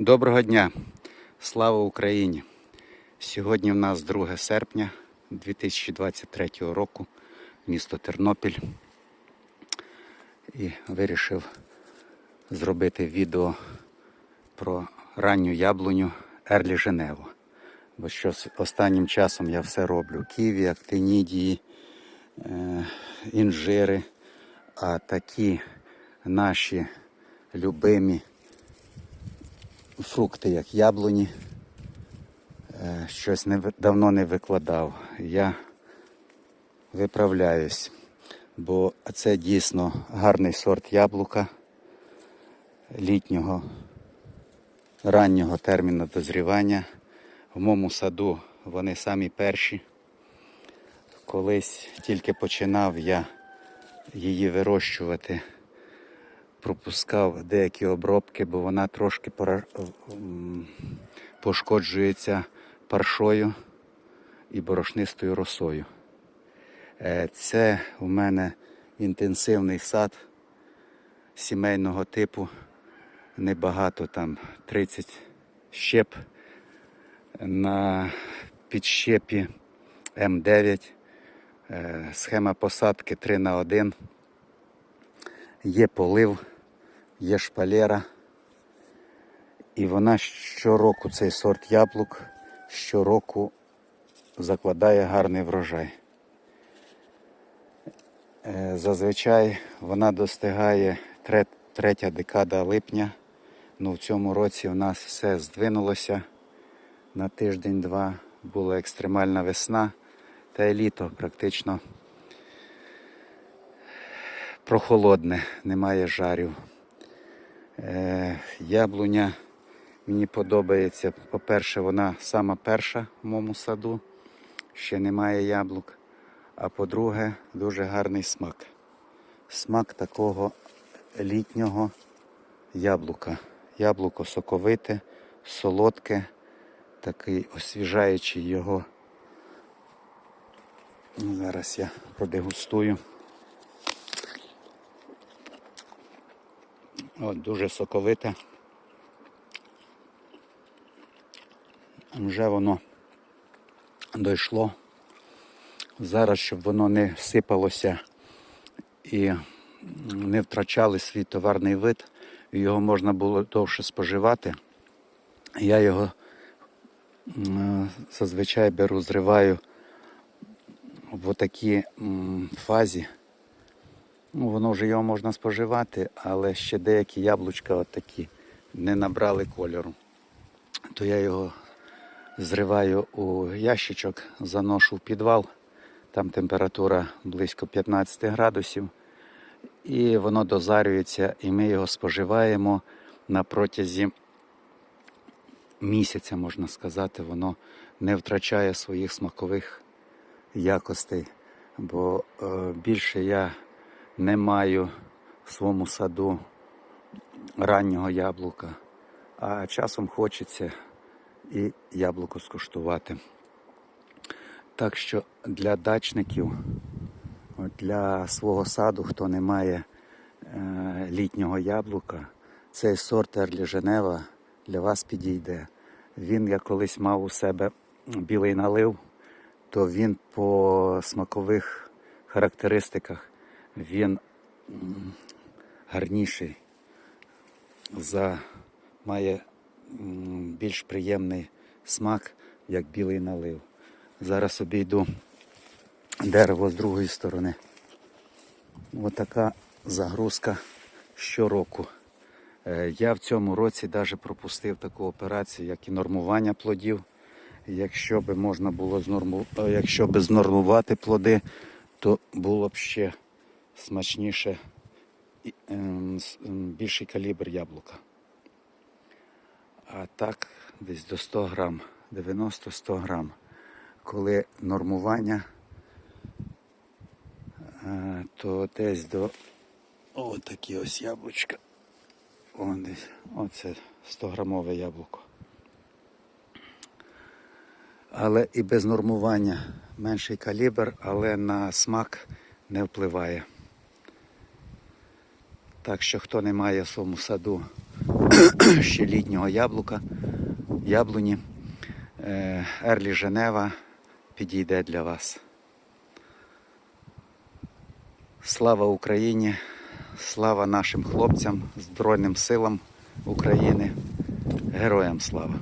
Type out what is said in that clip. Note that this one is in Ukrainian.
Доброго дня! Слава Україні! Сьогодні в нас 2 серпня 2023 року, місто Тернопіль. І вирішив зробити відео про ранню яблуню Ерлі Женево. Бо що останнім часом я все роблю. Ківі, актинідії, е, інжири, а такі наші любимі фрукти, як яблуні. Е, Щось не, давно не викладав. Я виправляюсь, бо це дійсно гарний сорт яблука літнього, раннього терміну дозрівання. В моєму саду вони самі перші. Колись тільки починав я її вирощувати пропускав деякі обробки, бо вона трошки пошкоджується паршою і борошнистою росою. Е, Це у мене інтенсивний сад сімейного типу. Небагато там 30 щеп на підщепі М9. Е, Схема посадки 3 на 1. Є полив, є шпалера. І вона щороку цей сорт яблук щороку закладає гарний врожай. Е, Зазвичай вона достигає тре- третя декада липня. Ну, в цьому році у нас все здвинулося на тиждень-два. Була екстремальна весна та й літо практично прохолодне, немає жарів. Е, яблуня мені подобається. По-перше, вона сама перша в моєму саду, ще немає яблук. А по-друге, дуже гарний смак. Смак такого літнього яблука. Яблуко соковите, солодке, такий освіжаючий його. Ну, Зараз я продегустую. От, дуже соковите. Вже воно дійшло. Зараз, щоб воно не сипалося і не втрачали свій товарний вид, його можна було довше споживати. Я його зазвичай беру, зриваю в отакій фазі. Ну, воно вже його можна споживати, але ще деякі яблучка такі не набрали кольору. То я його зриваю у ящичок, заношу в підвал, там температура близько 15 градусів, і воно дозарюється, і ми його споживаємо на протязі місяця, можна сказати, воно не втрачає своїх смакових якостей. Бо е, більше я не маю в своєму саду раннього яблука, а часом хочеться і яблуко скуштувати. Так що для дачників, для свого саду, хто не має е, літнього яблука, цей сорт Ерлі Женева для вас підійде. Він, я колись мав у себе білий налив, то він по смакових характеристиках він гарніший, за, має більш приємний смак, як білий налив. Зараз обійду дерево з другої сторони. Отака загрузка щороку. Е, Я в цьому році навіть пропустив таку операцію, як і нормування плодів. Якщо би можна було знорму... е, якщо би знормувати плоди, то було б ще смачніше ем, ем, більший калібр яблука. А так, десь до 100 грам, 90-100 грам. Коли нормування, е, то десь до о, такі ось яблучка. Вон десь, оце 100 грамове яблуко. Але і без нормування менший калібр, але на смак не впливає. Так що хто не має в своєму саду ще літнього яблука, яблуні. Е, Ерлі Женева підійде для вас. Слава Україні! Слава нашим хлопцям, Збройним силам України, героям слава!